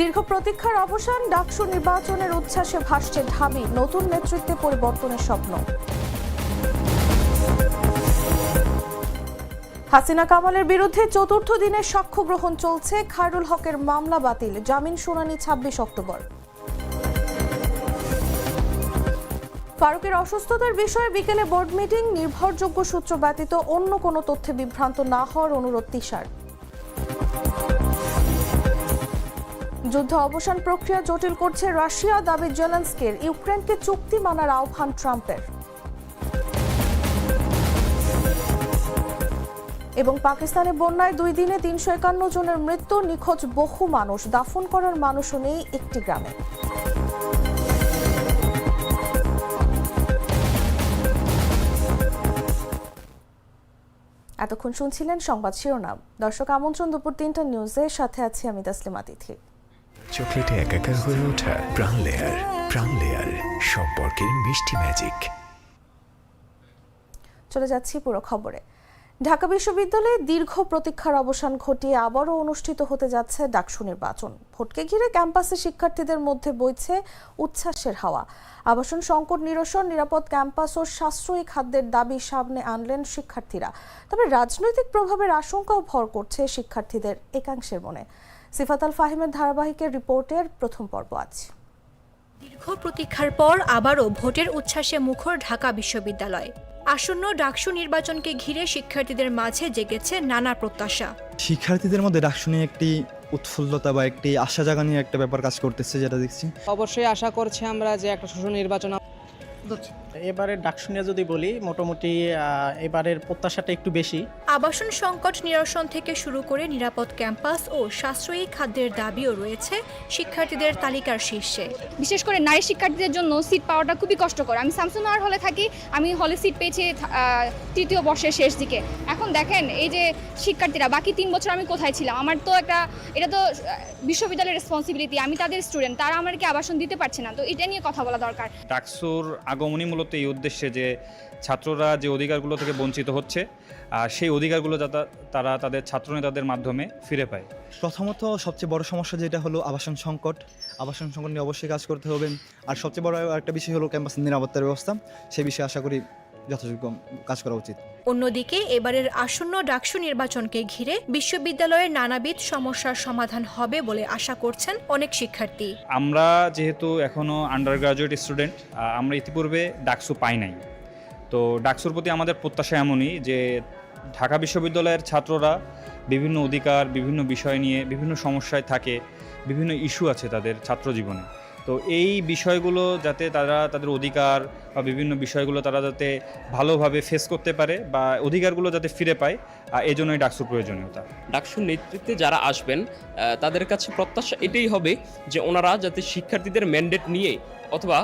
দীর্ঘ প্রতীক্ষার অবসান, ডাকসু নির্বাচনের উচ্ছ্বাসে ভাসছে ঢাবি, নতুন নেতৃত্বে পরিবর্তনের স্বপ্ন। হাসিনা কামালের বিরুদ্ধে চতুর্থ দিনের সাক্ষ্য গ্রহণ চলছে খায়রুল হকের মামলা বাতিল, জামিন শুনানি ছাব্বিশ অক্টোবর। ফারুকের অসুস্থতার বিষয়ে বিকেলে বোর্ড মিটিং, নির্ভরযোগ্য সূত্র ব্যতীত অন্য কোনো তথ্যে বিভ্রান্ত না হওয়ার অনুরোধ তিশার। যুদ্ধ অবসান প্রক্রিয়া জটিল করছে রাশিয়া, দাবি জেলেন্সকের। ইউক্রেনকে চুক্তি মানার আহ্বান ট্রাম্পের। এবং পাকিস্তানে বন্যায় দুই দিনে তিনশো একান্ন জনের মৃত্যু, নিখোঁজ বহু মানুষ। দাফন করার মানুষও নেই একটি গ্রামে। এতক্ষণ শুনছিলেন সংবাদ শিরোনাম। দর্শক আমন্ত্রণ দুপুর তিনটা নিউজে সাথে আছি আমি তাসলিমা তিথি। চকলেটে একাকার হয়ে ওঠা প্রাণ লেয়ার প্রাণ লেয়ার, সম্পর্কের মিষ্টি ম্যাজিক চলে যাচ্ছি পুরো খবরে। ঢাকা বিশ্ববিদ্যালয়ে দীর্ঘ প্রতীক্ষার অবসান ঘটিয়ে আবারও অনুষ্ঠিত হতে যাচ্ছে ডাকসু নির্বাচন। ভোটকে ঘিরে ক্যাম্পাসে শিক্ষার্থীদের মধ্যে বইছে উচ্ছ্বাসের হাওয়া। আবাসন সংকট নিরসন, নিরাপদ ক্যাম্পাস ও সাশ্রয়ী খাদ্যের দাবি সামনে আনলেন শিক্ষার্থীরা। তবে রাজনৈতিক প্রভাবের আশঙ্কাও ভর করছে শিক্ষার্থীদের একাংশের মনে। সিফাত আল ফাহিমের ধারাবাহিকের রিপোর্টের প্রথম পর্ব আজ। দীর্ঘ প্রতীক্ষার পর আবারও ভোটের উচ্ছ্বাসে মুখর ঢাকা বিশ্ববিদ্যালয়। আসন্ন ডাকসু নির্বাচনকে ঘিরে শিক্ষার্থীদের মাঝে জেগেছে নানা প্রত্যাশা। শিক্ষার্থীদের মধ্যে ডাকসু নিয়ে একটি উৎফুল্লতা বা একটি আশা জাগানি একটা ব্যাপার কাজ করতেছে যেটা দেখছি। অবশ্যই আশা করছি আমরা যে একটা সুষ্ঠু নির্বাচন এবারের ডাকশুনিয়া যদি বলি মোটামুটি এবারের প্রত্যাশাটা একটু বেশি। আবাসন সংকট নিরসন থেকে শুরু করে নিরাপদ ক্যাম্পাস ও সাশ্রয়ী খাদ্যের দাবিও রয়েছে শিক্ষার্থীদের তালিকার শীর্ষে। বিশেষ করে নারী শিক্ষার্থীদের জন্য সিট পাওয়াটা খুবই কষ্টকর। আমি শামসুনার হলে থাকি আমি হলে সিট পেয়েছি তৃতীয় বর্ষের শেষ দিকে। এখন দেখেন এই যে শিক্ষার্থীরা বাকি তিন বছর আমি কোথায় ছিলাম? আমার তো একটা এটা তো বিশ্ববিদ্যালয়ের রেসপন্সিবিলিটি আমি তাদের স্টুডেন্ট তারা আমাকে আবাসন দিতে পারছে না। তো এটা নিয়ে কথা বলা দরকার। ডাকসুর আগমনই মূলত এই উদ্দেশ্যে যে ছাত্ররা যে অধিকারগুলো থেকে বঞ্চিত হচ্ছে, আর সেই অধিকারগুলো যাতে, তারা তাদের ছাত্রনেতাদের মাধ্যমে ফিরে পায়। প্রথমত সবচেয়ে বড় সমস্যা যেটা হলো আবাসন সংকট। আবাসন সংকট নিয়ে অবশ্যই কাজ করতে হবে। আর সবচেয়ে বড় একটা বিষয় হলো ক্যাম্পাসের নিরাপত্তার ব্যবস্থা। সেই বিষয়ে আশা করি যথাযোগ্য কাজ করা উচিত। অন্যদিকে এবারের আসন্ন ডাকসু নির্বাচনকে ঘিরে বিশ্ববিদ্যালয়ের নানাবিধ সমস্যার সমাধান হবে বলে আশা করছেন অনেক শিক্ষার্থী। আমরা যেহেতু এখনও আন্ডার গ্রাজুয়েট স্টুডেন্ট আমরা ইতিপূর্বে ডাকসু পাই নাই। তো ডাকসুর প্রতি আমাদের প্রত্যাশা এমনই যে ঢাকা বিশ্ববিদ্যালয়ের ছাত্ররা বিভিন্ন অধিকার বিভিন্ন বিষয় নিয়ে বিভিন্ন সমস্যায় থাকে বিভিন্ন ইস্যু আছে তাদের ছাত্র জীবনে তো এই বিষয়গুলো যাতে তারা তাদের অধিকার বা বিভিন্ন বিষয়গুলো তারা যাতে ভালোভাবে ফেস করতে পারে বা অধিকারগুলো যাতে ফিরে পায় এই জন্যই ডাকসুর প্রয়োজনীয়তা। ডাকসুর নেতৃত্বে যারা আসবেন তাদের কাছে প্রত্যাশা এটাই হবে যে ওনারা যাতে শিক্ষার্থীদের ম্যান্ডেট নিয়ে অথবা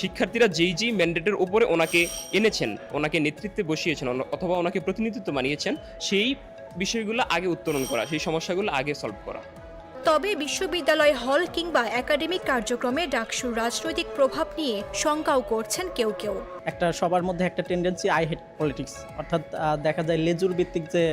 শিক্ষার্থীরা যেই যেই ম্যান্ডেটের উপরে ওনাকে এনেছেন, ওনাকে নেতৃত্বে বসিয়েছেন অথবা ওনাকে প্রতিনিধিত্ব বানিয়েছেন, সেই বিষয়গুলো আগে উত্তরণ করা, সেই সমস্যাগুলো আগে সলভ করা। তবে বিশ্ববিদ্যালয় হল কিংবা একাডেমিক কার্যক্রমে ডাকসুর রাজনৈতিক প্রভাব নিয়ে শঙ্কাও করছেন কেউ কেউ। একটা সবার মধ্যে একটা টেন্ডেন্সি আই হেট পলিটিক্স অর্থাৎ দেখা যায় লেজুর ভিত্তিক যে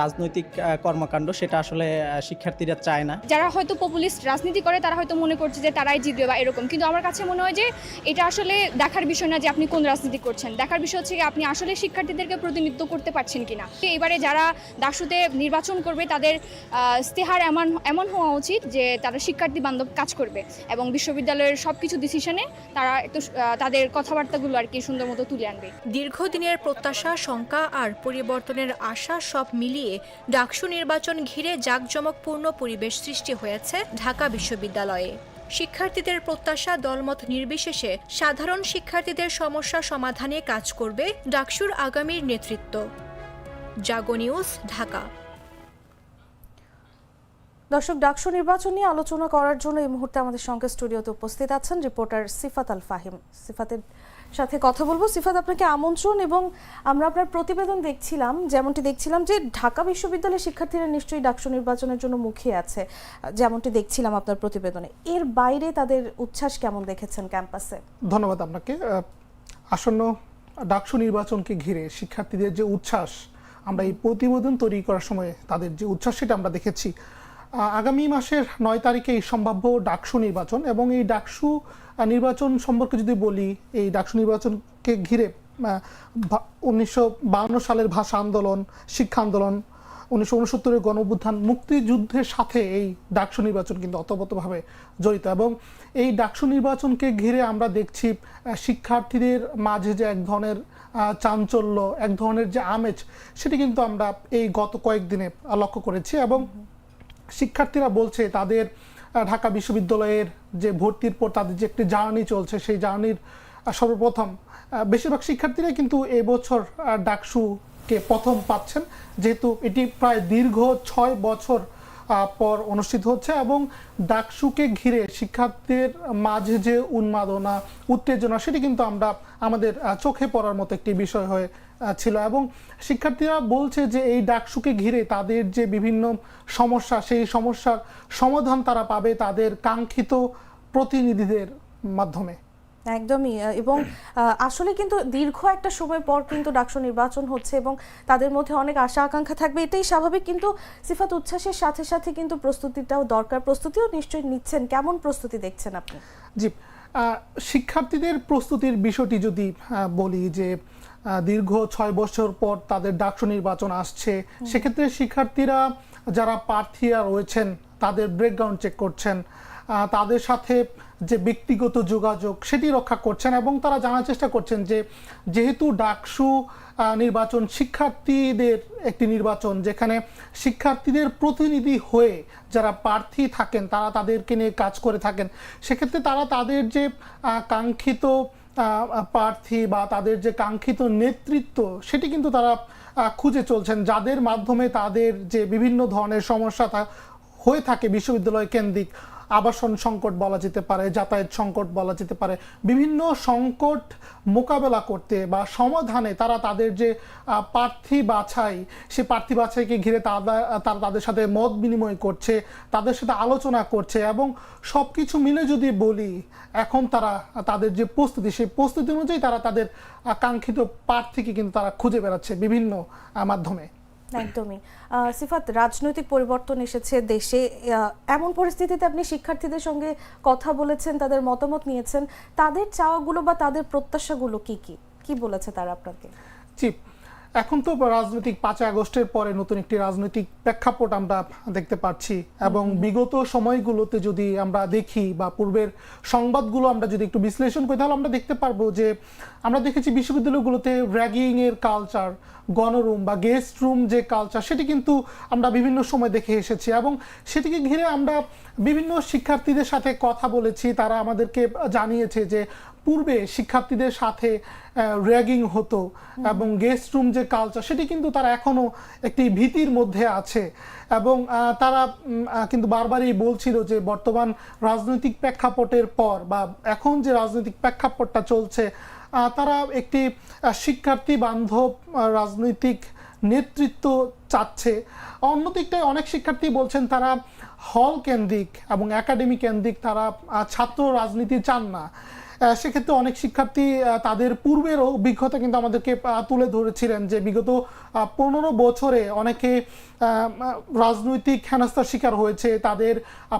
রাজনৈতিক কর্মকাণ্ড সেটা আসলে শিক্ষার্থীরা চায় না। যারা হয়তো পপুলিস্ট রাজনীতি করে তারা হয়তো মনে করছে যে তারাই জিতবে বা এরকম। কিন্তু আমার কাছে মনে হয় যে এটা আসলে দেখার বিষয় না যে আপনি কোন রাজনীতি করছেন। দেখার বিষয় হচ্ছে কি আপনি আসলে শিক্ষার্থীদেরকে প্রতিনিধিত্ব করতে পারছেন কিনা। এবারে যারা ডাকসুতে নির্বাচন করবে তাদের আহ, ইস্তেহার এমন এমন হওয়া উচিত যে তারা শিক্ষার্থী বান্ধব কাজ করবে এবং বিশ্ববিদ্যালয়ের সব কিছু ডিসিশনে তারা একটু তাদের কথাবার্তাগুলো আর কি সুন্দর মতো তুলে আনবে। দীর্ঘদিনের প্রত্যাশা শঙ্কা আর পরিবর্তনের আশা সব মিলিয়ে ডাকসু নির্বাচন ঘিরে জাঁকজমকপূর্ণ পরিবেশ সৃষ্টি হয়েছে ঢাকা বিশ্ববিদ্যালয়ে। শিক্ষার্থীদের প্রত্যাশা দলমত নির্বিশেষে সাধারণ শিক্ষার্থীদের সমস্যা সমাধানে কাজ করবে ডাকসুর আগামীর নেতৃত্ব। জাগো নিউজ, ঢাকা। দর্শক, ডাকসু নির্বাচন নিয়ে আলোচনা করার জন্য এই মুহূর্তে আমাদের সঙ্গে স্টুডিওতে উপস্থিত আছেন রিপোর্টার সিফাত আল ফাহিম সিফাতের সাথে কথা বলব। সিফাত, আপনাকে আমন্ত্রণ এবং আমরা আপনার প্রতিবেদন দেখছিলাম, যেমনটি দেখছিলাম যে ঢাকা বিশ্ববিদ্যালয়ের শিক্ষার্থীরা নিশ্চয়ই ডাকসু নির্বাচনের জন্য মুখিয়ে আছে, যেমনটি দেখছিলাম আপনার প্রতিবেদনে। এর বাইরে তাদের উচ্ছ্বাস কেমন দেখেছেন ক্যাম্পাসে? ধন্যবাদ আপনাকে। আসন্ন ডাকসু নির্বাচনকে ঘিরে শিক্ষার্থীদের যে উচ্ছ্বাস, আমরা এই প্রতিবেদন তৈরি করার সময় তাদের যে উচ্ছ্বাস সেটা আমরা দেখেছি। আগামী মাসের নয় তারিখে এই সম্ভাব্য ডাকসু নির্বাচন এবং এই ডাকসু নির্বাচন সম্পর্কে যদি বলি, এই ডাকসু নির্বাচনকে ঘিরে উনিশশো সালের ভাষা আন্দোলন, শিক্ষা আন্দোলন, উনিশশো উনসত্তরের গণ অভ্যুত্থান মুক্তিযুদ্ধের সাথে এই ডাকসু নির্বাচন কিন্তু অতপ্রতভাবে জড়িত এবং এই ডাকসু নির্বাচনকে ঘিরে আমরা দেখছি শিক্ষার্থীদের মাঝে যে এক ধরনের চাঞ্চল্য, এক ধরনের যে আমেজ, সেটি কিন্তু আমরা এই গত কয়েকদিনে লক্ষ্য করেছি এবং শিক্ষার্থীরা বলছে তাদের ঢাকা বিশ্ববিদ্যালয়ের যে ভর্তির পর তাদের যে একটি জার্নি চলছে, সেই জার্নির সর্বপ্রথম বেশিরভাগ শিক্ষার্থীরাই কিন্তু এবছর ডাকসুকে প্রথম পাচ্ছেন। যেহেতু এটি প্রায় দীর্ঘ ছয় বছর পর অনুষ্ঠিত হচ্ছে এবং ডাকসুকে ঘিরে শিক্ষার্থীর মাঝে যে উন্মাদনা, উত্তেজনা, সেটি কিন্তু আমরা আমাদের চোখে পড়ার মতো একটি বিষয় হয়ে ছিল। এবং শিক্ষার্থীরা বলছে যে এই ডাকসুকে ঘিরে তাদের যে বিভিন্ন সমস্যা সেই সমস্যার সমাধান তারা পাবে তাদের কাঙ্ক্ষিত প্রতিনিধিদের মাধ্যমে। একদমই এবং আসলে কিন্তু দীর্ঘ একটা সময় পর কিন্তু ডাকসু নির্বাচন হচ্ছে এবং তাদের মধ্যে অনেক আশা আকাঙ্ক্ষা থাকবে। এটাই স্বাভাবিক কিন্তু সিফাত উচ্ছ্বাসের সাথে সাথে কিন্তু প্রস্তুতিটাও দরকার। প্রস্তুতিও নিশ্চয়ই নিচ্ছেন। কেমন প্রস্তুতি দেখছেন আপনি? জি শিক্ষার্থীদের প্রস্তুতির বিষয়টি যদি বলি যে দীর্ঘ ছয় বছর পর তাদের ডাকসু নির্বাচন আসছে। সেক্ষেত্রে শিক্ষার্থীরা যারা প্রার্থীরা রয়েছেন তাদের ব্রেকগ্রাউন্ড চেক করছেন। তাদের সাথে যে ব্যক্তিগত যোগাযোগ সেটি রক্ষা করছেন এবং তারা জানার চেষ্টা করছেন যে যেহেতু ডাকসু নির্বাচন শিক্ষার্থীদের একটি নির্বাচন যেখানে শিক্ষার্থীদের প্রতিনিধি হয়ে যারা প্রার্থী থাকেন তারা তাদেরকে নিয়ে কাজ করে থাকেন সেক্ষেত্রে তারা তাদের যে কাঙ্ক্ষিত প্রার্থী বা তাদের যে কাঙ্ক্ষিত নেতৃত্ব, সেটি কিন্তু তারা খুঁজে চলছেন। যাদের মাধ্যমে তাদের যে বিভিন্ন ধরনের সমস্যা হয়ে থাকে বিশ্ববিদ্যালয় কেন্দ্রিক আবাসন সংকট বলা যেতে পারে যাতায়াত সংকট বলা যেতে পারে বিভিন্ন সংকট মোকাবেলা করতে বা সমাধানে তারা তাদের যে প্রার্থী বাছাই সে প্রার্থী বাছাইকে ঘিরে তারা তাদের সাথে মত বিনিময় করছে তাদের সাথে আলোচনা করছে এবং সব কিছু মিলে যদি বলি এখন তারা তাদের যে প্রস্তুতি সেই প্রস্তুতি অনুযায়ী তারা তাদের আহ, কাঙ্ক্ষিত প্রার্থীকে কিন্তু তারা খুঁজে বেড়াচ্ছে বিভিন্ন মাধ্যমে। একদমই। সিফাত, রাজনৈতিক পরিবর্তন এসেছে দেশে। এমন পরিস্থিতিতে আপনি শিক্ষার্থীদের সঙ্গে কথা বলেছেন, তাদের মতামত নিয়েছেন। তাদের চাওয়াগুলো বা তাদের প্রত্যাশাগুলো কি কি? কি বলেছে তারা আপনাকে? জি এখন তো রাজনৈতিক পাঁচই আগস্টের পরে নতুন একটি রাজনৈতিক প্রেক্ষাপট আমরা দেখতে পাচ্ছি এবং বিগত সময়গুলোতে যদি আমরা দেখি বা পূর্বের সংবাদগুলো আমরা যদি একটু বিশ্লেষণ করি তাহলে আমরা দেখতে পারব যে আমরা দেখেছি বিশ্ববিদ্যালয়গুলোতে র্যাগিং এর কালচার গণরুম বা গেস্ট রুম যে কালচার সেটি কিন্তু আমরা বিভিন্ন সময় দেখে এসেছি এবং সেটিকে ঘিরে আমরা বিভিন্ন শিক্ষার্থীদের সাথে কথা বলেছি। তারা আমাদেরকে জানিয়েছে যে পূর্বে শিক্ষার্থীদের সাথে র্যাগিং হতো এবং গেস্ট রুম যে কালচার সেটি কিন্তু তারা এখনও একটি ভীতির মধ্যে আছে। এবং তারা কিন্তু বারবারই বলছিল যে বর্তমান রাজনৈতিক প্রেক্ষাপটের পর বা এখন যে রাজনৈতিক প্রেক্ষাপটটা চলছে তারা একটি শিক্ষার্থী বান্ধব রাজনৈতিক নেতৃত্ব চাচ্ছে। অন্যদিকটায় অনেক শিক্ষার্থী বলছেন তারা হল কেন্দ্রিক এবং একাডেমি কেন্দ্রিক তারা ছাত্র রাজনীতি চান না। সেক্ষেত্রে অনেক শিক্ষার্থী তাদের পূর্বের অভিজ্ঞতা কিন্তু আমাদেরকে তুলে ধরেছিলেন যে বিগত পনেরো বছরে অনেকে রাজনৈতিক হেনস্থার শিকার হয়েছে তাদের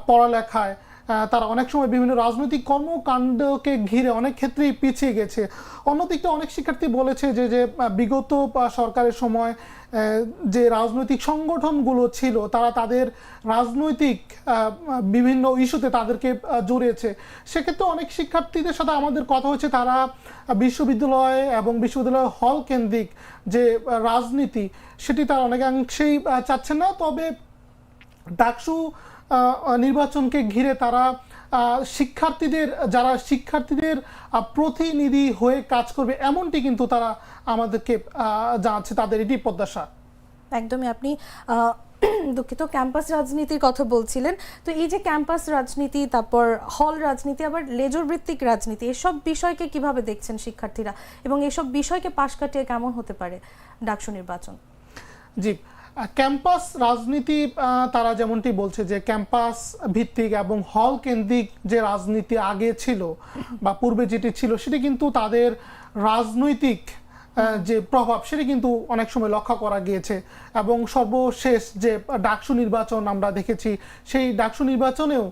পড়ালেখায়। তারা অনেক সময় বিভিন্ন রাজনৈতিক কর্মকাণ্ডকে ঘিরে অনেক ক্ষেত্রেই পিছিয়ে গেছে। অন্যদিকটা অনেক শিক্ষার্থী বলেছে যে যে বিগত সরকারের সময় যে রাজনৈতিক সংগঠনগুলো ছিল তারা তাদের রাজনৈতিক বিভিন্ন ইস্যুতে তাদেরকে জড়িয়েছে। সেক্ষেত্রে অনেক শিক্ষার্থীদের সাথে আমাদের কথা হচ্ছে তারা বিশ্ববিদ্যালয় এবং বিশ্ববিদ্যালয় হল কেন্দ্রিক যে রাজনীতি সেটি তারা অনেকাংশেই আহ, চাচ্ছেন না। তবে ডাকসু নির্বাচনকে ঘিরে তারা শিক্ষার্থীদের যারা শিক্ষার্থীদের প্রতিনিধি হয়ে কাজ করবে এমনটি কিন্তু তারা আমাদেরকে জানাচ্ছে তাদের এটি প্রত্যাশা। একদমই আপনি দুঃখিত ক্যাম্পাস রাজনীতির কথা বলছিলেন। তো এই যে ক্যাম্পাস রাজনীতি তারপর হল রাজনীতি আবার লেজর ভিত্তিক রাজনীতি এসব বিষয়কে কীভাবে দেখছেন শিক্ষার্থীরা? এবং এসব বিষয়কে পাশ কাটিয়ে কেমন হতে পারে ডাকসু নির্বাচন? জি ক্যাম্পাস রাজনীতি তারা যেমনটি বলছে যে ক্যাম্পাস ভিত্তিক এবং হল কেন্দ্রিক যে রাজনীতি আগে ছিল বা পূর্বে যেটি ছিল, সেটি কিন্তু তাদের রাজনৈতিক যে প্রভাব, সেটি কিন্তু অনেক সময় লক্ষ্য করা গিয়েছে। এবং সর্বশেষ যে ডাকসু নির্বাচন আমরা দেখেছি, সেই ডাকসু নির্বাচনেও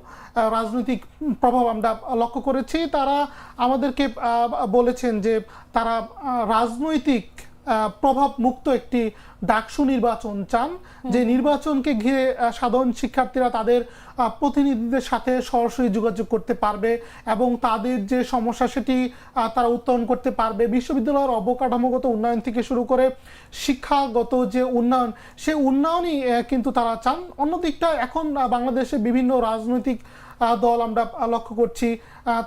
রাজনৈতিক প্রভাব আমরা লক্ষ্য করেছি। তারা আমাদেরকে বলেছেন যে তারা রাজনৈতিক প্রভাব মুক্ত একটি ডাকসু নির্বাচন চান যে নির্বাচনকে ঘিরে সাধারণ শিক্ষার্থীরা তাদের প্রতিনিধিদের সাথে সরাসরি যোগাযোগ করতে পারবে এবং তাদের যে সমস্যা সেটি তারা উত্তরণ করতে পারবে। বিশ্ববিদ্যালয়ের অবকাঠামোগত উন্নয়ন থেকে শুরু করে শিক্ষাগত যে উন্নয়ন সে উন্নয়নই কিন্তু তারা চান। অন্যদিকটা এখন বাংলাদেশে বিভিন্ন রাজনৈতিক দল আমরা লক্ষ্য করছি।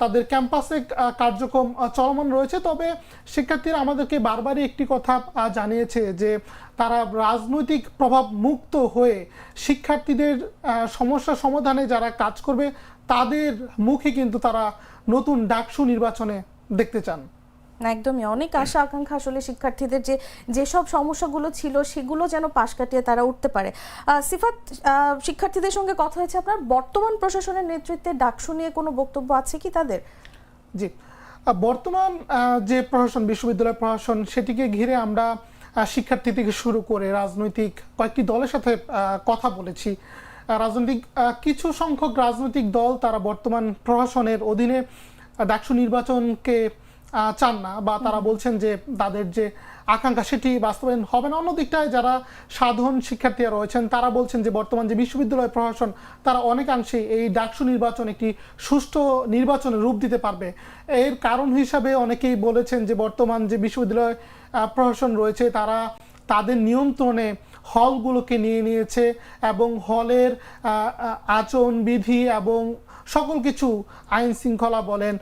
তাদের ক্যাম্পাসে কার্যক্রম চলমান রয়েছে। তবে শিক্ষার্থীরা আমাদেরকে বারবারই একটি কথা জানিয়েছে যে তারা রাজনৈতিক প্রভাব মুক্ত হয়ে শিক্ষার্থীদের সমস্যা সমাধানে যারা কাজ করবে, তাদের মুখে কিন্তু তারা নতুন ডাকসু নির্বাচনে দেখতে চান। একদমই। অনেক আশা আকাঙ্ক্ষা আসলে শিক্ষার্থীদের যে যেসব সমস্যাগুলো ছিল সেগুলো যেন পাশ কাটিয়ে তারা উঠতে পারে। সিফাত শিক্ষার্থীদের সঙ্গে কথা হয়েছে আপনার। বর্তমান প্রশাসনের নেতৃত্বে ডাকসু নিয়ে কোনো বক্তব্য আছে কি তাদের? জি। বর্তমান যে প্রশাসন বিশ্ববিদ্যালয় প্রশাসন সেটিকে ঘিরে আমরা শিক্ষার্থী থেকে শুরু করে রাজনৈতিক কয়েকটি দলের সাথে কথা বলেছি। রাজনৈতিক কিছু সংখ্যক রাজনৈতিক দল তারা বর্তমান প্রশাসনের অধীনে ডাকসু নির্বাচনকে চান না বা তারা বলছেন যে তাদের যে আকাঙ্ক্ষা সেটি বাস্তবায়ন হবে না। অন্যদিকটায় যারা সাধারণ শিক্ষার্থীরা রয়েছেন তারা বলছেন যে বর্তমান যে বিশ্ববিদ্যালয় প্রশাসন তারা অনেকাংশে এই ডাকসু নির্বাচন একটি সুষ্ঠু নির্বাচনের রূপ দিতে পারবে। এর কারণ হিসাবে অনেকেই বলেছেন যে বর্তমান যে বিশ্ববিদ্যালয় প্রশাসন রয়েছে তারা তাদের নিয়ন্ত্রণে হলগুলোকে নিয়ে নিয়েছে এবং হলের আচরণবিধি এবং সকল কিছু আইন শৃঙ্খলা বলেন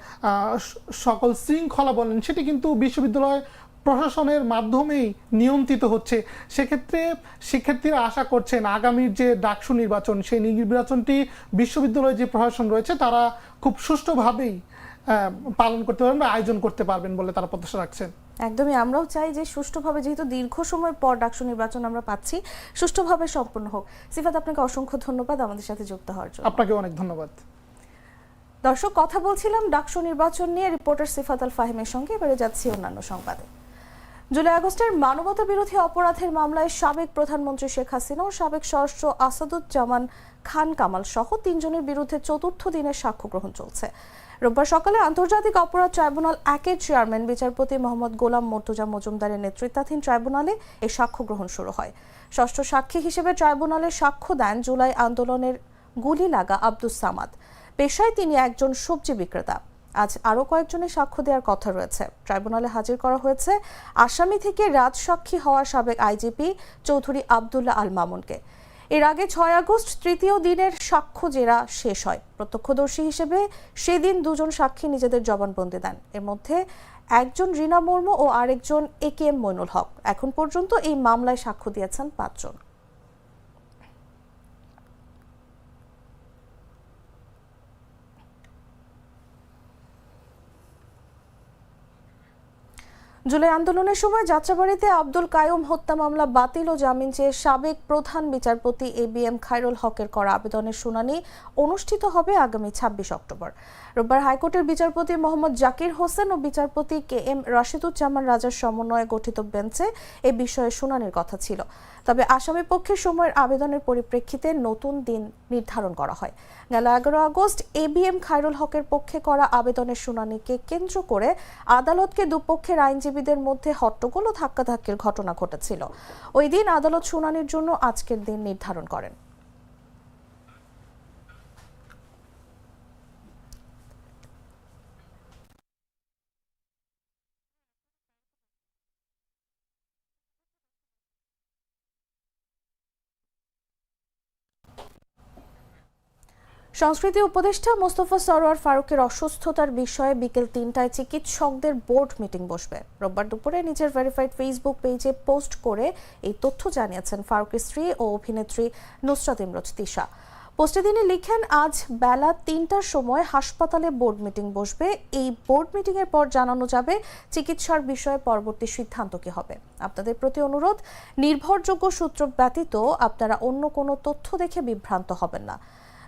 সকল শৃঙ্খলা বলেন সেটি কিন্তু বিশ্ববিদ্যালয় প্রশাসনের মাধ্যমেই নিয়ন্ত্রিত হচ্ছে। সেক্ষেত্রে শিক্ষার্থীরা আশা করছেন আগামীর যে ডাকসু নির্বাচন সেই নির্বাচনটি বিশ্ববিদ্যালয়ের যে প্রশাসন রয়েছে তারা খুব সুষ্ঠুভাবেই পালন করতে পারবেন বা আয়োজন করতে পারবেন বলে তারা প্রত্যাশা রাখছেন। একদমই আমরাও চাই যে সুষ্ঠুভাবে যেহেতু দীর্ঘ সময় পর ডাকসু নির্বাচন আমরা পাচ্ছি সুষ্ঠুভাবে সম্পন্ন হোক। সিফাত আপনাকে অসংখ্য ধন্যবাদ আমাদের সাথে যুক্ত হওয়ার জন্য। আপনাকে অনেক ধন্যবাদ। দর্শক, কথা বলছিলাম ডাকসু নির্বাচন নিয়ে রিপোর্টার সিফাত আল ফাহিমের সঙ্গে। এবারে যাচ্ছি অন্যান্য সংবাদে। জুলাই আগস্টের মানবতা বিরোধী অপরাধের মামলায় সাবেক প্রধানমন্ত্রী শেখ হাসিনা ও সাবেক স্বরাষ্ট্র আসাদুজ্জামান খান কামাল সহ তিনজনের বিরুদ্ধে চতুর্থ দিনের সাক্ষ্য গ্রহণ চলছে। রোববার সকালে আন্তর্জাতিক অপরাধ ট্রাইব্যুনাল একের চেয়ারম্যান, বিচারপতি মোহাম্মদ গোলাম মর্তুজা মজুমদারের নেতৃত্বাধীন ট্রাইব্যুনালে এই সাক্ষ্য গ্রহণ শুরু হয়। ষষ্ঠ সাক্ষী হিসেবে ট্রাইব্যুনালে সাক্ষ্য দেন জুলাই আন্দোলনের গুলি লাগা আব্দুস সামাদ। পেশায় তিনি একজন সবজি বিক্রেতা। আজ আরও কয়েকজনের সাক্ষ্য দেওয়ার কথা রয়েছে। ট্রাইব্যুনালে হাজির করা হয়েছে আসামি থেকে রাজসাক্ষী হওয়া সাবেক আইজিপি চৌধুরী আবদুল্লাহ আল মামুনকে। এর আগে ছয় আগস্ট তৃতীয় দিনের সাক্ষ্য জেরা শেষ হয়। প্রত্যক্ষদর্শী হিসেবে সেদিন দুজন সাক্ষী নিজেদের জবানবন্দি দেন। এর মধ্যে একজন রিনা মুর্মু ও আরেকজন এ কে এম মইনুল হক। এখন পর্যন্ত এই মামলায় সাক্ষ্য দিয়েছেন পাঁচজন। জুলাই আন্দোলনের সময় যাত্রাবাড়িতে আব্দুল কায়ুম হত্যা মামলা বাতিল ও জামিন চেয়ে সাবেক প্রধান বিচারপতি এ বি এম খায়রুল হকের করা আবেদনের শুনানি অনুষ্ঠিত হবে আগামী ছাব্বিশ অক্টোবর। রোববার হাইকোর্টের বিচারপতি মোহাম্মদ জাকির হোসেন ও বিচারপতি কে এম রাশিদুজ্জামান রাজার সমন্বয়ে গঠিত বেঞ্চে এ বিষয়ে শুনানির কথা ছিল। তবে আসামি পক্ষের সময়ের আবেদনের পরিপ্রেক্ষিতে নতুন দিন নির্ধারণ করা হয়। গেল এগারো আগস্ট এবিএম খায়রুল হকের পক্ষে করা আবেদনের শুনানিকে কেন্দ্র করে আদালতকে দুপক্ষের আইনজীবীদের মধ্যে হট্টগোল ও ধাক্কাধাক্কির ঘটনা ঘটেছিল। ওই দিন আদালত শুনানির জন্য আজকের দিন নির্ধারণ করেন। সংস্কৃতি উপদেষ্টা মোস্তফা সরোয়ার ফারুকের অসুস্থতার বিষয়ে বিকেল তিনটায় চিকিৎসকদের বোর্ড মিটিং বসবে। রোববার দুপুরে নিজের ভেরিফাইড ফেসবুক পেজে পোস্ট করে এই তথ্য জানিয়েছেন ফারুকের স্ত্রী ও অভিনেত্রী নুসরাত ইমরোজ তিশা। পোস্টে তিনি লিখেন, আজ বেলা তিনটার সময় হাসপাতালে বোর্ড মিটিং বসবে। এই বোর্ড মিটিং এর পর জানানো যাবে চিকিৎসার বিষয়ে পরবর্তী সিদ্ধান্ত কি হবে। আপনাদের প্রতি অনুরোধ, নির্ভরযোগ্য সূত্র ব্যতীত আপনারা অন্য কোনো তথ্য দেখে বিভ্রান্ত হবেন না।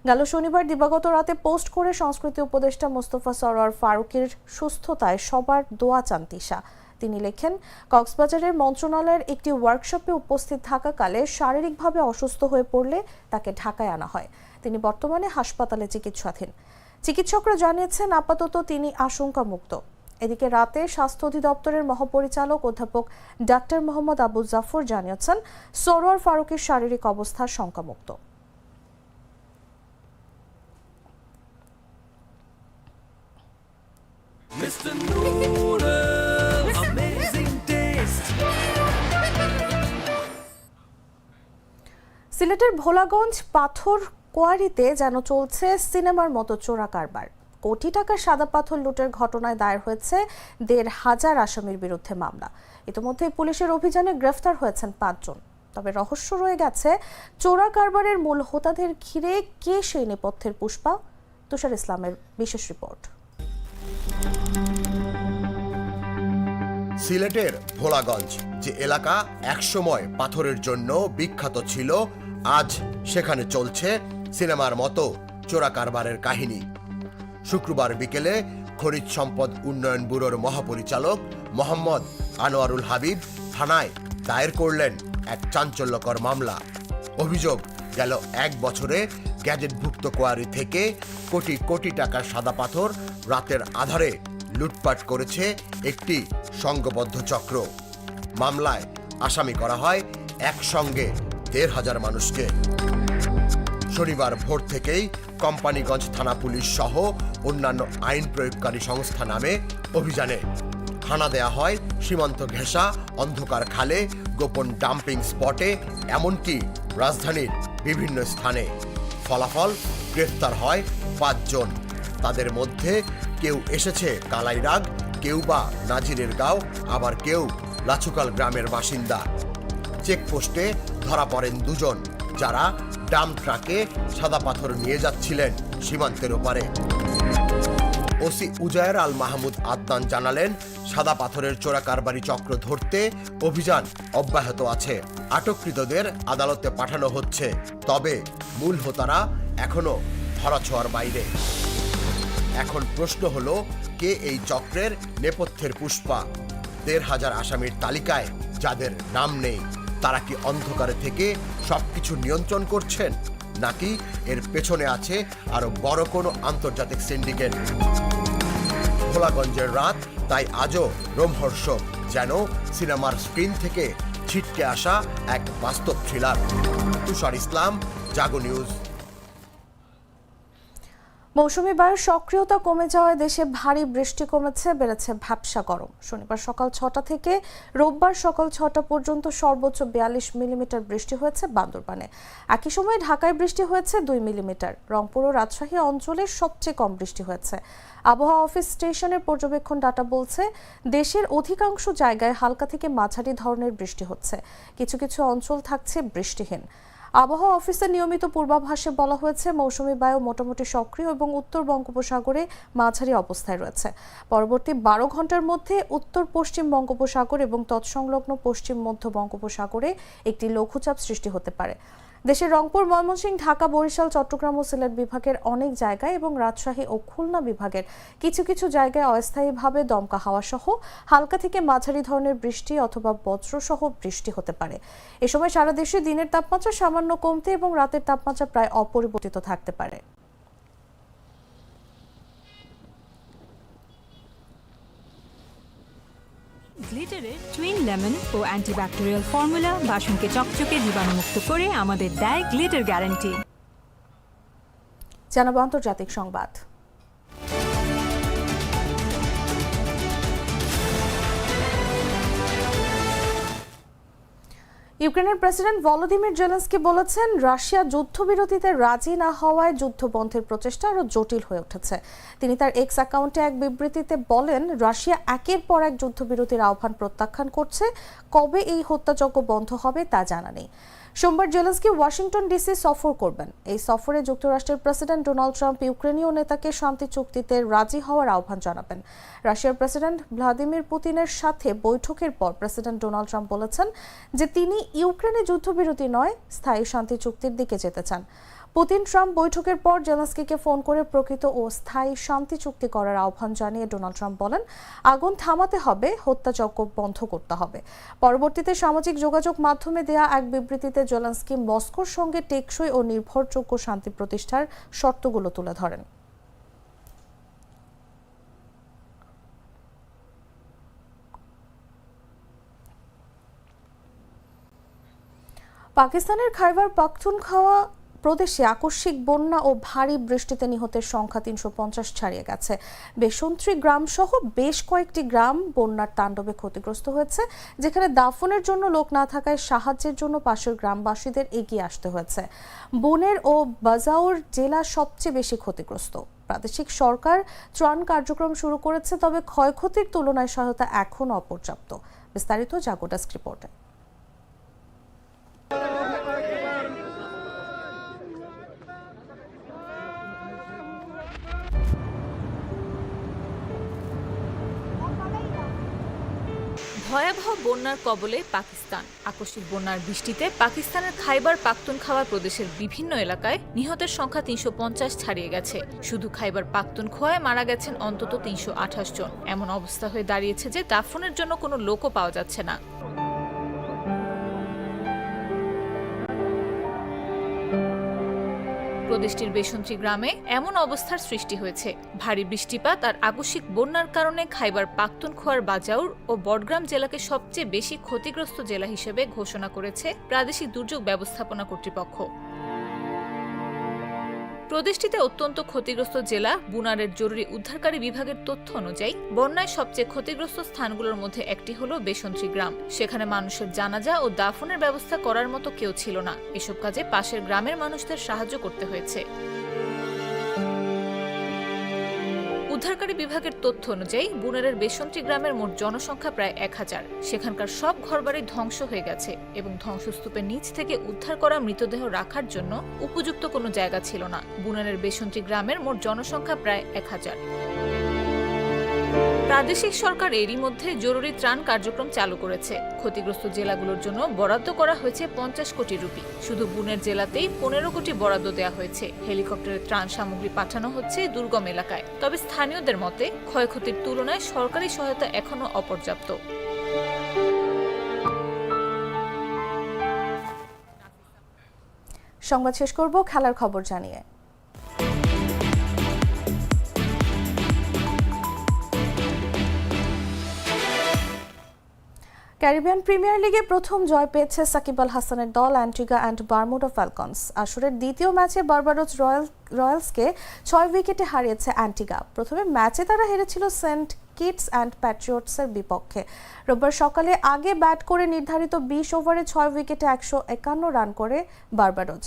গেল শনিবার দিবাগত রাতে পোস্ট করে সংস্কৃতি উপদেষ্টা মোস্তফা সরোয়ার ফারুকের সুস্থতায় সবার দোয়া চান তিশা। তিনি লেখেন, কক্সবাজারের মন্ত্রণালয়ের একটি ওয়ার্কশপে উপস্থিত থাকাকালে শারীরিকভাবে অসুস্থ হয়ে পড়লে তাকে ঢাকায় আনা হয়। তিনি বর্তমানে হাসপাতালে চিকিৎসাধীন। চিকিৎসকরা জানিয়েছেন, আপাতত তিনি আশঙ্কামুক্ত। এদিকে রাতে স্বাস্থ্য অধিদপ্তরের মহাপরিচালক অধ্যাপক ডাক্তার মোহাম্মদ আবু জাফর জানিয়েছেন সরোয়ার ফারুকের শারীরিক অবস্থা শঙ্কামুক্ত। সিলেটের ভোলাগঞ্জ পাথর কোয়ারিতে যেন চলছে সিনেমার মতো চোরা কারবার। কোটি টাকার সাদা পাথর লুটের ঘটনায় দায়ের হয়েছে দেড় হাজার আসামির বিরুদ্ধে মামলা। ইতিমধ্যে পুলিশের অভিযানে গ্রেফতার হয়েছেন পাঁচজন। তবে রহস্য রয়ে গেছে চোরা কারবারের মূল হোতাদের ঘিরে কে সেই নেপথ্যের পুষ্পা? তুষার ইসলামের বিশেষ রিপোর্ট। সিলেটের ভোলাগঞ্জ, যে এলাকা একসময় পাথরের জন্য বিখ্যাত ছিল, আজ সেখানে চলছে সিনেমার মতো চোরা কারবারের কাহিনী। শুক্রবার বিকেলে খনিজ সম্পদ উন্নয়ন ব্যুরোর মহাপরিচালক মোহাম্মদ আনোয়ারুল হাবিব থানায় দায়ের করলেন এক চাঞ্চল্যকর মামলা। অভিযোগ গেল এক বছরে গ্যাজেটভুক্ত কোয়ারি থেকে কোটি কোটি টাকার সাদা পাথর রাতের আধারে লুটপাট করেছে একটি সংঘবদ্ধ চক্র। মামলায় আসামি করা হয় একসঙ্গে দেড় হাজার মানুষকে। শনিবার ভোর থেকেই কোম্পানিগঞ্জ থানা পুলিশ সহ অন্যান্য আইন প্রয়োগকারী সংস্থা নামে অভিযানে হানা দেয়া হয় সীমান্ত ঘেঁষা, অন্ধকার খালে, গোপন ডাম্পিং স্পটে, এমনকি রাজধানীর বিভিন্ন স্থানে। ফলাফল গ্রেফতার হয় পাঁচজন। তাদের মধ্যে কেউ এসেছে কালাইরাগ কেউ বা নাজিরের গাঁও, আবার কেউ লাচুকাল গ্রামের বাসিন্দা। চেকপোস্টে ধরা পড়েন দুজন, যারা ডাম ট্রাকে সাদা পাথর নিয়ে যাচ্ছিলেন সীমান্তের ওপারে। ওসি উজায়ের আল মাহমুদ আদনান জানালেন, সাদা পাথরের চোরা কারবারি চক্র ধরতে অভিযান অব্যাহত আছে। আটককৃতদের আদালতে পাঠানো হচ্ছে, তবে মূল হোতারা এখনও ধরাছোঁয়ার বাইরে। এখন প্রশ্ন হলো, কে এই চক্রের নেপথ্যের পুষ্পা? দেড় হাজার আসামির তালিকায় যাদের নাম নেই, তারা কি অন্ধকারে থেকে সবকিছু নিয়ন্ত্রণ করছেন? নাকি এর পেছনে আছে আরও বড় কোনো আন্তর্জাতিক সিন্ডিকেট? ভোলাগঞ্জের রাত, তাই আজও রোমহর্ষক, যেন সিনেমার স্ক্রিন থেকে ছিটকে আসা এক বাস্তব থ্রিলার। তুষার ইসলাম, জাগো নিউজ। মৌসুমী বায়ুর সক্রিয়তা কমে যাওয়ায় দেশে ভারী বৃষ্টি কমেছে, বেড়েছে ভ্যাপসা গরম। শনিবার সকাল ছটা থেকে রোববার সকাল ছটা পর্যন্ত সর্বোচ্চ বিয়াল্লিশ মিলিমিটার বৃষ্টি হয়েছে বান্দরবানে। একই সময়ে ঢাকায় বৃষ্টি হয়েছে দুই মিলিমিটার। রংপুর ও রাজশাহী অঞ্চলে সবচেয়ে কম বৃষ্টি হয়েছে। আবহাওয়া অফিস স্টেশনের পর্যবেক্ষণ ডাটা বলছে, দেশের অধিকাংশ জায়গায় হালকা থেকে মাঝারি ধরনের বৃষ্টি হচ্ছে। কিছু কিছু অঞ্চল থাকছে বৃষ্টিহীন। আবহাওয়া অফিসের নিয়মিত পূর্বাভাসে বলা হয়েছে, মৌসুমী বায়ু মোটামুটি সক্রিয় এবং উত্তর বঙ্গোপসাগরে মাঝারি অবস্থায় রয়েছে। পরবর্তী বারো ঘণ্টার মধ্যে উত্তর পশ্চিম বঙ্গোপসাগর এবং তৎসংলগ্ন পশ্চিম মধ্য বঙ্গোপসাগরে একটি লঘুচাপ সৃষ্টি হতে পারে। দেশের রংপুর, ময়মনসিংহ, ঢাকা, বরিশাল, চট্টগ্রাম ও সিলেট বিভাগের অনেক জায়গায় এবং রাজশাহী ও খুলনা বিভাগের কিছু কিছু জায়গায় অস্থায়ীভাবে দমকা হাওয়া সহ হালকা থেকে মাঝারি ধরনের বৃষ্টি অথবা বজ্রসহ বৃষ্টি হতে পারে। এ সময় সারা দেশে দিনের তাপমাত্রা সামান্য কমতে এবং রাতের তাপমাত্রা প্রায় অপরিবর্তিত থাকতে পারে। গ্লিটারের টুইন লেমন ও অ্যান্টিব্যাকটেরিয়াল ফর্মুলা বাসনকে চকচকে জীবাণুমুক্ত করে আমাদের দেয় গ্লিটার গ্যারান্টি জানাব আন্তর্জাতিক সংবাদ। ইউক্রেনের প্রেসিডেন্ট ভলোদিমির জেলেন্সকি বলেছেন, রাশিয়া যুদ্ধবিরতিতে রাজি না হওয়ায় যুদ্ধ বন্ধের প্রচেষ্টা আরও জটিল হয়ে উঠেছে। তিনি তার এক্স অ্যাকাউন্টে এক বিবৃতিতে বলেন, রাশিয়া একের পর এক যুদ্ধবিরতির আহ্বান প্রত্যাখ্যান করছে, কবে এই হত্যাযজ্ঞ বন্ধ হবে তা জানা নেই। সোমবার জেলেন্সকি ওয়াশিংটন ডিসি সফর করবেন। এই সফরে যুক্তরাষ্ট্রের প্রেসিডেন্ট ডোনাল্ড ট্রাম্প, ইউক্রেনীয় নেতাকে শান্তি চুক্তিতে রাজি হওয়ার আহ্বান জানাবেন। রাশিয়ার প্রেসিডেন্ট ভ্লাদিমির পুতিনের সাথে বৈঠকের পর প্রেসিডেন্ট ডোনাল্ড ট্রাম্প বলেছেন যে তিনি ইউক্রেনে যুদ্ধবিরতি নয়, স্থায়ী শান্তি চুক্তির দিকে যেতে চান। পুতিন ট্রাম্প বৈঠকের পর জেলেন্সকিকে ফোন করে প্রকৃত ও স্থায়ী শান্তি চুক্তি করার আহ্বান জানিয়ে ডোনাল্ড ট্রাম্প বলেন, আগুন থামাতে হবে, হত্যাযজ্ঞ বন্ধ করতে হবে। পরবর্তীতে সামাজিক যোগাযোগ মাধ্যমে দেয়া এক বিবৃতিতে জেলেন্সকি মস্কোর সঙ্গে টেকসই ও নির্ভরযোগ্য শান্তি প্রতিষ্ঠার শর্তগুলো তুলে ধরেন। পাকিস্তানের খাইবার পাখতুনখাওয়া প্রদেশে আকস্মিক বন্যা ও ভারী বৃষ্টিতে নিহতের সংখ্যা তিনশো পঞ্চাশ ছাড়িয়ে গেছে। বেসন্ত্রী গ্রাম সহ বেশ কয়েকটি গ্রাম বন্যার তাণ্ডবে ক্ষতিগ্রস্ত হয়েছে, যেখানে দাফনের জন্য লোক না থাকায় সাহায্যের জন্য পাশের গ্রামবাসীদের এগিয়ে আসতে হয়েছে। বনের ও বাজাউর জেলা সবচেয়ে বেশি ক্ষতিগ্রস্ত। প্রাদেশিক সরকার ত্রাণ কার্যক্রম শুরু করেছে, তবে ক্ষয়ক্ষতির তুলনায় সহায়তা এখন অপর্যাপ্ত। বিস্তারিত জাগোটাস রিপোর্টে। ভয়াবহ বন্যার কবলে পাকিস্তান। আকস্মিক বন্যার বৃষ্টিতে পাকিস্তানের খাইবার পাখতুনখাওয়া প্রদেশের বিভিন্ন এলাকায় নিহতের সংখ্যা তিনশো পঞ্চাশ ছাড়িয়ে গেছে। শুধু খাইবার পাখতুনখোয়ায় মারা গেছেন অন্তত তিনশো আঠাশ জন। এমন অবস্থা হয়ে দাঁড়িয়েছে যে, দাফনের জন্য কোনো লোকও পাওয়া যাচ্ছে না। প্রদেশটির বেসন্ত্রী গ্রামে এমন অবস্থার সৃষ্টি হয়েছে। ভারী বৃষ্টিপাত আর আকস্মিক বন্যার কারণে খাইবার পাখতুনখোয়ার বাজাউর ও বটগ্রাম জেলাকে সবচেয়ে বেশি ক্ষতিগ্রস্ত জেলা হিসেবে ঘোষণা করেছে প্রাদেশিক দুর্যোগ ব্যবস্থাপনা কর্তৃপক্ষ। প্রদেশটিতে অত্যন্ত ক্ষতিগ্রস্ত জেলা বুনারের জরুরি উদ্ধারকারী বিভাগের তথ্য অনুযায়ী বন্যায় সবচেয়ে ক্ষতিগ্রস্ত স্থানগুলোর মধ্যে একটি হল বেসন্ত্রী গ্রাম। সেখানে মানুষের জানাজা ও দাফনের ব্যবস্থা করার মতো কেউ ছিল না। এসব কাজে পাশের গ্রামের মানুষদের সাহায্য করতে হয়েছে। উদ্ধারকারী বিভাগের তথ্য অনুযায়ী, বুনারের বেসন্ত্রী গ্রামের মোট জনসংখ্যা প্রায় এক হাজার। সেখানকার সব ঘরবাড়ি ধ্বংস হয়ে গেছে এবং ধ্বংসস্তূপের নিচ থেকে উদ্ধার করা মৃতদেহ রাখার জন্য উপযুক্ত কোনো জায়গা ছিল না। বুনারের বেসন্ত্রী গ্রামের মোট জনসংখ্যা প্রায় এক হাজার। প্রাদেশিক সরকার এরই মধ্যে জরুরি ত্রাণ কার্যক্রম চালু করেছে। ক্ষতিগ্রস্ত জেলাগুলোর জন্য বরাদ্দ করা হয়েছে পঞ্চাশ কোটি রুপি। শুধু বুনের জেলাতেই পনেরো কোটি বরাদ্দ দেওয়া হয়েছে। হেলিকপ্টারে ত্রাণ সামগ্রী পাঠানো হচ্ছে দুর্গম এলাকায়। তবে স্থানীয়দের মতে, ক্ষয়ক্ষতির তুলনায় সরকারি সহায়তা এখনও অপর্যাপ্ত। সংবাদ শেষ করব, খেলার খবর জানিয়ে। ক্যারিবিয়ান প্রিমিয়ার লিগে প্রথম জয় পেয়েছে সাকিব আল হাসানের দল অ্যান্টিগা অ্যান্ড বারমুডা ফ্যালকনস আসরের দ্বিতীয় ম্যাচে বার্বাডোস রয়্যাল রয়্যালসকে ছয় উইকেটে হারিয়েছে অ্যান্টিগা। প্রথমে ম্যাচে তারা হেরেছিল সেন্ট কিটস অ্যান্ড প্যাট্রিয়টসের বিপক্ষে। রোববার সকালে আগে ব্যাট করে নির্ধারিত বিশ ওভারে ছয় উইকেটে একশো একান্ন রান করে বার্বাডোজ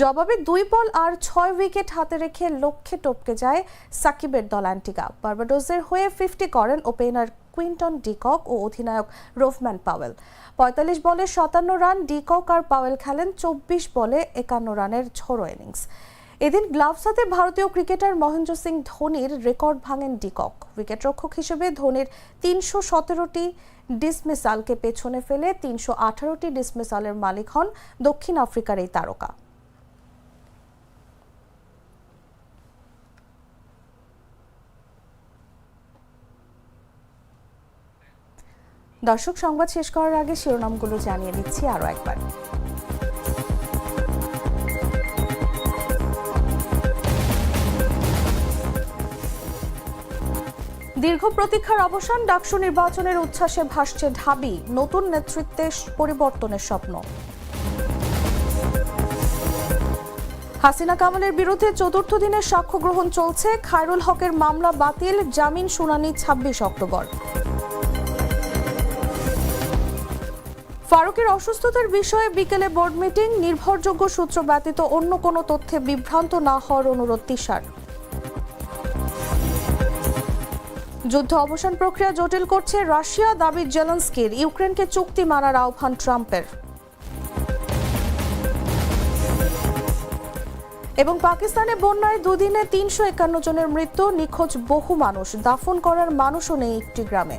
জবাবে দুই বল আর ছয় উইকেট হাতে রেখে লক্ষ্যে টপকে যায় সাকিবের দল অ্যান্টিগা। বার্বাডোজের হয়ে ফিফটি করেন ওপেনার কুইন্টন ডিকক ও অধিনায়ক রোফম্যান পাওয়েল। পঁয়তাল্লিশ বলে সাতান্ন রান, ডিকক আর পাওয়েল খেলেন চব্বিশ বলে একান্ন রানের ঝোড়ো ইনিংস। এদিন গ্লাভস হাতে ভারতীয় ক্রিকেটার মহেন্দ্র সিং ধোনির রেকর্ড ভাঙেন ডিকক। উইকেটরক্ষক হিসেবে ধোনির তিনশো সতেরোটি ডিসমিসালকে পেছনে ফেলে তিনশো আঠারোটি ডিসমিসালের মালিক হন দক্ষিণ আফ্রিকার এই তারকা। দর্শক, সংবাদ শেষ করার আগে শিরোনামগুলো জানিয়ে দিচ্ছি আরও একবার। দীর্ঘ প্রতীক্ষার অবসান, ডাকসু নির্বাচনের উচ্ছ্বাসে ভাসছে ঢাবি, নতুন নেতৃত্বে পরিবর্তনের স্বপ্ন। হাসিনা কামালের বিরুদ্ধে চতুর্থ দিনের সাক্ষ্য গ্রহণ চলছে। খায়রুল হকের মামলা বাতিল, জামিন শুনানি ছাব্বিশ অক্টোবর। ফারুকের অসুস্থতার বিষয়ে বিকেলে বোর্ড মিটিং নির্ভরযোগ্য সূত্র ব্যতীত অন্য কোনো তথ্যে বিভ্রান্ত না হওয়ার অনুরোধ তিসার যুদ্ধ অবসান প্রক্রিয়া জটিল করছে রাশিয়া, দাবি জেলেন্সকির। ইউক্রেনকে চুক্তি মানার আহ্বান ট্রাম্পের। এবং পাকিস্তানে বন্যায় দুদিনে তিনশো একান্ন জনের মৃত্যু, নিখোঁজ বহু মানুষ। দাফন করার মানুষও নেই একটি গ্রামে।